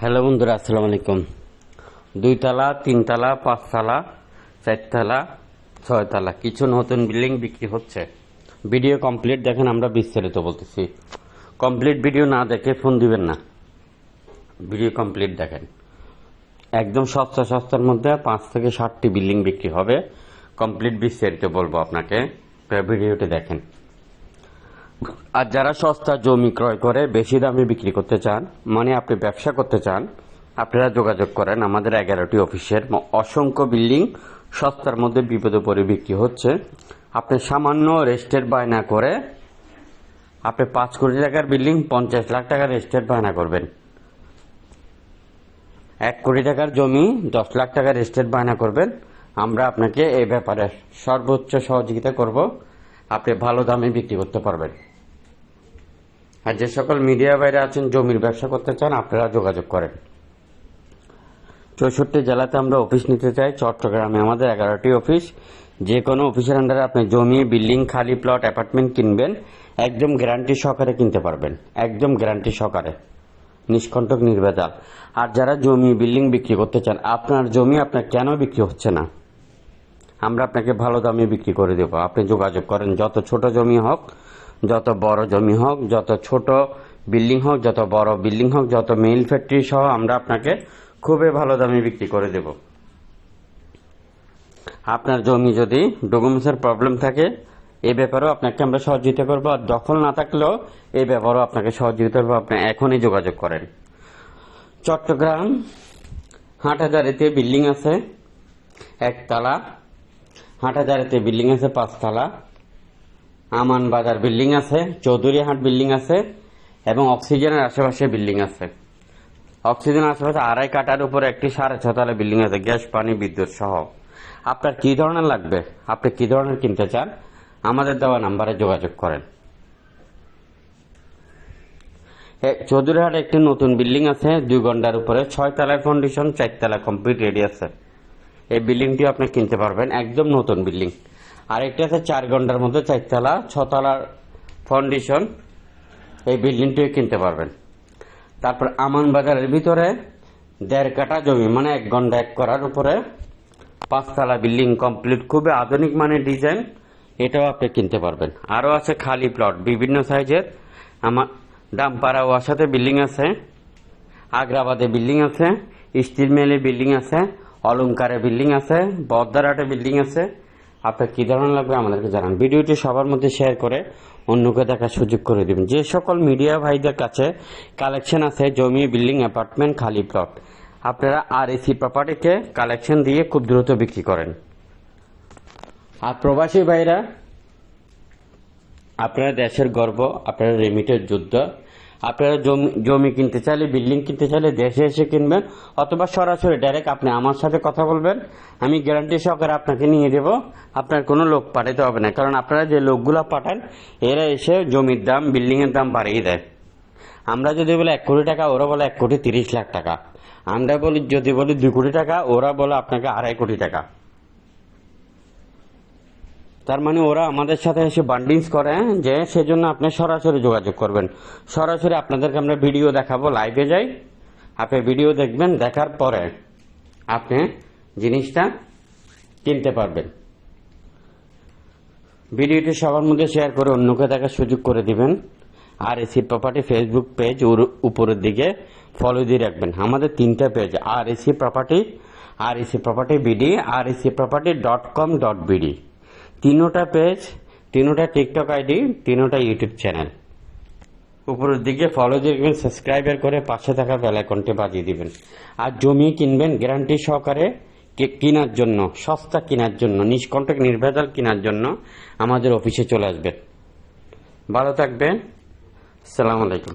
Hello বন্ধুরা, আসসালামু আলাইকুম। দুইতলা, তিনতলা, পাঁচতলা, চারতলা, ছয়তলা, কিছু নতুন বিল্ডিং বিক্রি হচ্ছে। ভিডিও কমপ্লিট, দেখেন আমরা বিস্তারিত বলতেছি। কমপ্লিট ভিডিও না দেখে ফোন দিবেন না। ভিডিও কমপ্লিট দেখেন। একদম সস্তা সস্তার মধ্যে পাঁচ থেকে ষাটটি বিল্ডিং বিক্রি হবে। কমপ্লিট বিস্তারিত বলব আপনাকে। ভিডিওটি দেখেন। আর যারা সস্তা জমি ক্রয় করে, বেশি দামে বিক্রি করতে চান মানে আপনি ব্যবসা করতে চান, আপনারা যোগাযোগ করেন আমাদের এগারোটি অফিসের অসংখ্য বিল্ডিং সস্তার মধ্যে বিপদে পড়ে বিক্রি হচ্ছে। আপনি সামান্য রেস্টের বায়না করে আপনি পাঁচ কোটি টাকার বিল্ডিং, পঞ্চাশ লাখ টাকার রেস্টের বায়না করবেন। এক কোটি টাকার জমি, দশ লাখ টাকার রেস্টের বায়না করবেন। আমরা আপনাকে এই ব্যাপারে সর্বোচ্চ সহযোগিতা করব। আপনি ভালো দামে বিক্রি করতে পারবেন। আর যে সকল মিডিয়া বাইরে আছেন, জমির ব্যবসা করতে চান, আপনারা যোগাযোগ করেন। চৌষট্টি জেলাতে আমরা অফিস নিতে চাই, চট্টগ্রামে আমাদের এগারোটি অফিস। যে কোনো অফিসের আন্ডারে আপনি জমি, বিল্ডিং, খালি প্লট, অ্যাপার্টমেন্ট কিনবেন, একদম গ্যারান্টি সহকারে কিনতে পারবেন। একদম গ্যারান্টি সহকারে। নিষ্কণ্টক, নির্ভেজাল। আর যারা জমি, বিল্ডিং বিক্রি করতে চান, আপনার জমি আপনার কেন বিক্রি হচ্ছে না? আমরা আপনাকে ভালো দামে বিক্রি করে দেবো। আপনি যোগাযোগ করেন, যত ছোট জমি হোক যত বড় জমি হোক, যত ছোট বিল্ডিং হোক, যত বড় বিল্ডিং হোক, যত মেইল ফ্যাক্টরি সহ আমরা আপনাকে খুবই ভালো দামে বিক্রি করে দেব। আপনার জমি যদি ডকুমেন্টসের প্রবলেম থাকে এই ব্যাপারেও আপনাকে আমরা সহযোগিতা করব। আর দখল না থাকলেও এই ব্যাপারেও আপনাকে সহযোগিতা করব। আপনি এখনই যোগাযোগ করেন। চট্টগ্রাম হাটহাজারিতে বিল্ডিং আছে, একতলা। হাটহাজারিতে বিল্ডিং আছে, পাঁচতলা। আমান বাজার বিল্ডিং আছে চৌধুরী হাট বিল্ডিং আছে, এবং অক্সিজেনের আশেপাশে বিল্ডিং আছে। অক্সিজেনের আশেপাশে আড়াই কাটার উপরে একটি সাড়ে ছতলা বিল্ডিং আছে, গ্যাস, পানি, বিদ্যুৎ সহ। আপনার কি ধরনের লাগবে? আপনি কি ধরনের কিনতে চান? আমাদের দেওয়া নাম্বারে যোগাযোগ করেন। চৌধুরীহাটে একটি নতুন বিল্ডিং আছে, দুই ঘণ্টার উপরে ছয় তলার কন্ডিশন চারতলা কমপ্লিট রেডি আছে। এই বিল্ডিংটি আপনি কিনতে পারবেন, একদম নতুন বিল্ডিং। আর একটি আছে চার ঘণ্টার মধ্যে চারতলা ছতলার ফাউন্ডেশন এই বিল্ডিংটিও কিনতে পারবেন। তারপর আমান বাজারের ভিতরে দেড় কাটা জমি মানে এক ঘণ্টা এক করার উপরে পাঁচতলা বিল্ডিং কমপ্লিট খুবই আধুনিক মানের ডিজাইন এটাও আপনি কিনতে পারবেন। আরও আছে খালি প্লট বিভিন্ন সাইজের আমার দামপাড়া ওয়াসাতে বিল্ডিং আছে, আগ্রাবাদে বিল্ডিং আছে, স্টিল মিলে বিল্ডিং আছে, অলংকারে বিল্ডিং আছে বদ্দারহাটে বিল্ডিং আছে আপনার কি ধরনের লাগবে আমাদেরকে জানান। ভিডিওটি সবার মধ্যে শেয়ার করে অন্যকে দেখার সুযোগ করে দিবেন। যে সকল মিডিয়া ভাইদের কাছে কালেকশন আছে, জমি বিল্ডিং অ্যাপার্টমেন্ট খালি প্লট আপনারা আর এসি প্রপার্টিকে কালেকশন দিয়ে খুব দ্রুত বিক্রি করেন। আর প্রবাসী ভাইরা, আপনারা দেশের গর্ব, আপনারা রেমিটের যুদ্ধ আপনারা জমি কিনতে চাইলে, বিল্ডিং কিনতে চাইলে দেশে এসে কিনবেন, অথবা সরাসরি ডাইরেক্ট আপনি আমার সাথে কথা বলবেন। আমি গ্যারান্টি সহকারে আপনাকে নিয়ে দেব। আপনার কোনো লোক পাঠাতে হবে না, কারণ আপনারা যে লোকগুলো পাঠান, এরা এসে জমির দাম বিল্ডিং এর দাম বাড়িয়ে দেয়। আমরা যদি বলে এক কোটি টাকা, ওরা বলে এক কোটি তিরিশ লাখ টাকা। আমরা বলি, যদি বলি দুই কোটি টাকা, ওরা বলে আপনাকে আড়াই কোটি টাকা। তার মানে ওরা আমাদের সাথে এসে বান্ডিংস করে যে সেজন্য আপনি সরাসরি যোগাযোগ করবেন। সরাসরি আপনাদেরকে আমরা ভিডিও দেখাবো লাইভে যাই। আপনি ভিডিও দেখবেন, দেখার পরে আপনি জিনিসটা কিনতে পারবেন। ভিডিওটি সবার মধ্যে শেয়ার করে অন্যকে দেখার সুযোগ করে দিবেন। R AC property Facebook page ওর উপরের দিকে ফলো দিয়ে রাখবেন। আমাদের তিনটা page R AC property R AC property BD R AC property dot com dot BD তিনোটা পেজ তিনোটা টিকটক আইডি তিনোটা ইউটিউব চ্যানেল উপরের দিকে ফলো দিয়ে রাখবেন সাবস্ক্রাইবার করে পাশে থাকা বেল আইকনটি বাজিয়ে দিবেন। আর জমি কিনবেন গ্যারান্টি সহকারে কেনার জন্য, সস্তা কেনার জন্য, নিষ্কণ্টক নির্ভেজাল কেনার জন্য আমাদের অফিসে চলে আসবেন ভালো থাকবেন। আসসালামু আলাইকুম।